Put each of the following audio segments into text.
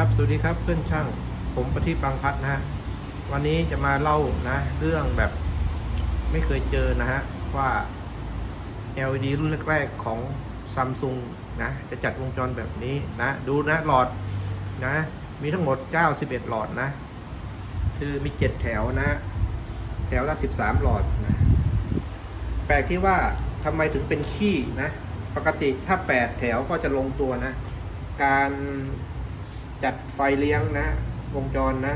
ครับสวัสดีครับเพื่อนช่างผมประทีปบางพัดนะฮะวันนี้จะมาเล่านะ เรื่องแบบไม่เคยเจอนะฮะว่า LED รุ่นแรกๆของซัมซุงนะจะจัดวงจรแบบนี้นะ ดูนะหลอดนะ มีทั้งหมด 91 หลอดนะ คือมี 7 แถวนะ แถวละ 13 หลอดนะแปลกที่ว่าทำไมถึงเป็นขี้นะ ปกติถ้า 8 แถวก็จะลงตัวนะ การ จัดไฟเลี้ยงนะวงจรนะ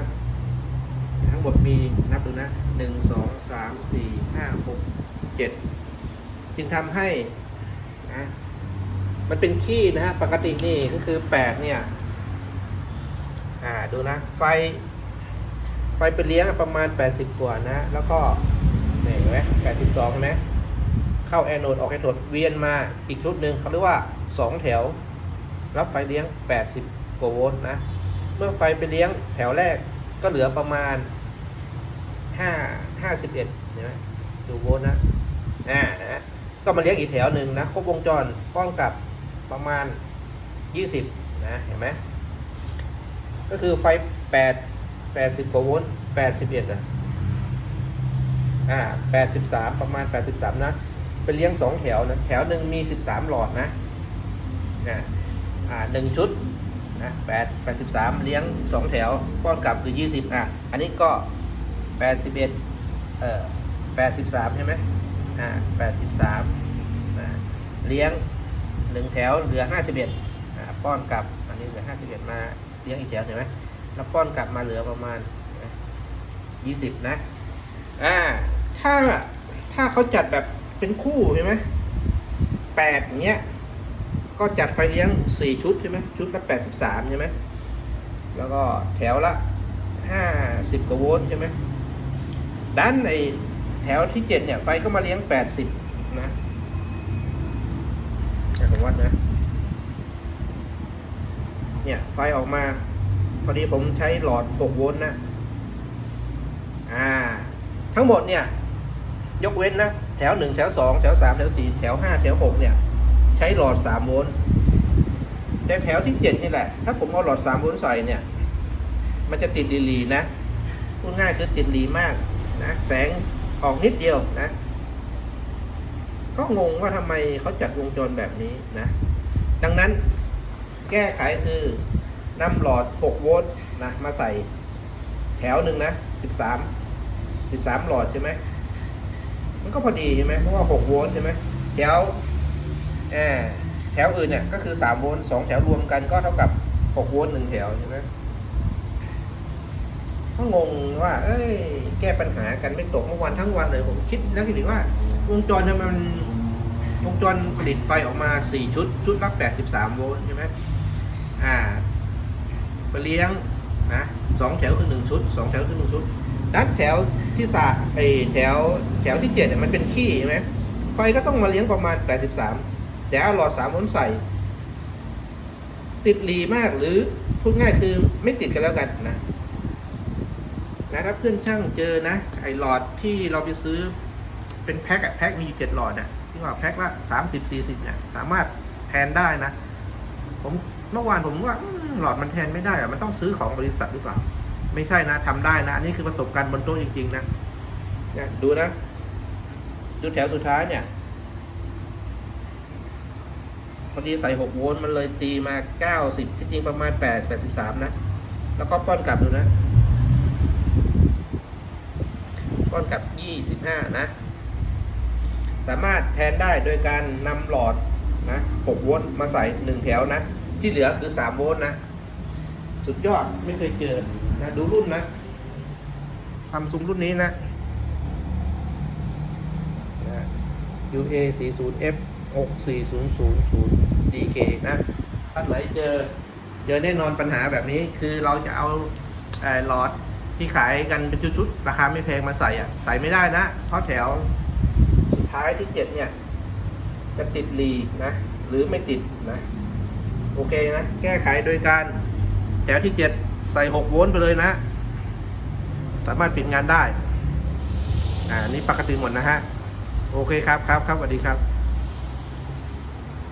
ทั้งหมดมีนับดูนะหนึ่งสองสามสี่ห้าหกเจ็ดจึงทำให้นะมันเป็นขี้นะฮะปกตินี่ก็คือแปดเนี่ย อ่าดูนะ ไฟ ไฟไปเลี้ยงประมาณแปดสิบกว่านะ แล้วก็เนี่ยเห็นไหมแปดสิบสองนไหมเข้าแอนโนดออกแอนโนดเวียนมาอีกชุดหนึ่งเขาเรียกว่าสองแถว รับไฟเลี้ยง80 กว่าโวลต์นะ เมื่อไฟไปเลี้ยงแถวแรกก็เหลือประมาณ5 51เห็นไหมดูโวลต์นะอ่านะก็มาเลี้ยงอีกแถวหนึ่งนะครบวงจรป้องกับประมาณ20นะเห็นไหมก็คือไฟ8 80กว่าโวลต์81อะอ่า83ประมาณ83นะไปเลี้ยง2แถวนะแถวหนึ่งมี13หลอดนะอ่าอ่าหนึ่งชุด นะแปดแปดสิบสามเลี้ยงสองแถวป้อนกลับคือยี่สิบอะ อันนี้ก็แปดสิบเอ็ดเอ่อแปดสิบสามใช่ไหมอ่าแปดสิบสามอ่าเลี้ยงหนึ่งแถวเหลือห้าสิบเอ็ดอ่าป้อนกลับ อันนี้เหลือห้าสิบเอ็ดมาเลี้ยงอีกแถวเห็นไหมแล้วป้อนกลับมาเหลือประมาณยี่สิบนะ อ่า ถ้าถ้าเขาจัดแบบเป็นคู่ใช่ไหมแปดอย่างเงี้ย ก็จัดไฟเลี้ยง 4 ชุดใช่ไหมชุดละ83 ใช่ไหมแล้วก็แถวละ 50กว่าโวลต์ใช่ไหมด้านในแถวที่ 7 เนี่ย ไฟก็มาเลี้ยง 80 นะแต่ผมวัดนะ เนี่ย ไฟออกมา พอดีผมใช้หลอด 6 โวลต์นะ อ่า ทั้งหมดเนี่ย ยกเว้นนะ แถว 1 แถว 2 แถว 3 แถว 4 แถว 5 แถว 6 เนี่ย ใช้หลอด3โวลต์แต่แถวที่7นี่แหละ ถ้าผมเอาหลอด3โวลต์ใส่เนี่ย มันจะติดรีลีนะพูดง่ายคือติดรีมากนะแสงออกนิดเดียวนะ ก็งงว่าทำไมเขาจัดวงจรแบบนี้นะ ดังนั้นแก้ไขคือนำหลอด 6 โวลต์นะมาใส่แถวหนึ่งนะ 13 13 หลอดใช่ไหม มันก็พอดีใช่ไหมเพราะว่า 6 โวลต์ใช่ไหมแถว แถวอื่นเนี่ยก็คือสามโวลต์สองแถวรวมกันก็เท่ากับหกโวลต์หนึ่งแถวใช่ไหมก็งงว่า เอ้ย แก้ปัญหากันไม่ตกเมื่อวันทั้งวันเลยผมคิดแล้วคิดถึงว่าวงจรทำไมมันวงจรผลิตไฟออกมาสี่ชุด ชุดละแปดสิบสามโวลต์ใช่ไหมอ่าไปเลี้ยงนะสองแถวคือหนึ่งชุดสองแถวคือหนึ่งชุดด้นแถวที่สาไอแถวแถวที่เจ็ดเนี่ยมันเป็นขี้ใช่ไหมไฟก็ต้องมาเลี้ยงประมาณแปดสิบสาม แต่เอาหลอดสามโวลต์ใส่ ติดรีมากหรือพูดง่ายคือไม่ติดกันแล้วกันนะนะถ้าเพื่อนช่างเจอนะ ไอหลอดที่เราไปซื้อเป็นแพ็คอะแพ็คมีอยู่เจ็ดหลอดอะที่ว่าแพ็คละสามสิบสี่สิบเนี่ยสามารถแทนได้นะ ผมเมื่อวานผมว่าหลอดมันแทนไม่ได้อะมันต้องซื้อของบริษัทหรือเปล่า ไม่ใช่นะทำได้นะ อันนี้คือประสบการณ์บนโต๊ะจริง ๆ นะเนี่ยดูนะ ดูแถวสุดท้ายเนี่ย พอดีใส่ 6 โวลต์มันเลยตีมา 90 ที่จริงประมาณ 8 83 นะ แล้วก็ป้อนกลับดูนะ ป้อนกลับ 25 นะ สามารถแทนได้โดยการนำหลอดนะ 6 โวลต์มาใส่ 1 แถวนะ ที่เหลือคือ 3 โวลต์นะ สุดยอดไม่เคยเจอนะ ดูรุ่นนะทำซุมรุ่นนี้นะนะ UA40F 6400 DK นะท่านไหนเจอ เจอแน่นอนปัญหาแบบนี้คือเราจะเอาหลอดที่ขายกันเป็นชุดๆ ราคาไม่แพงมาใส่อะ ใส่ไม่ได้นะ เพราะแถวสุดท้ายที่เจ็ดเนี่ย จะติดรีนะ หรือไม่ติดนะ โอเคนะ แก้ไขโดยการแถวที่เจ็ดใส่หกโวลต์ไปเลยนะ สามารถปิดงานได้ อ่า นี่ปกติหมดนะฮะ โอเคครับครับครับสวัสดีครับ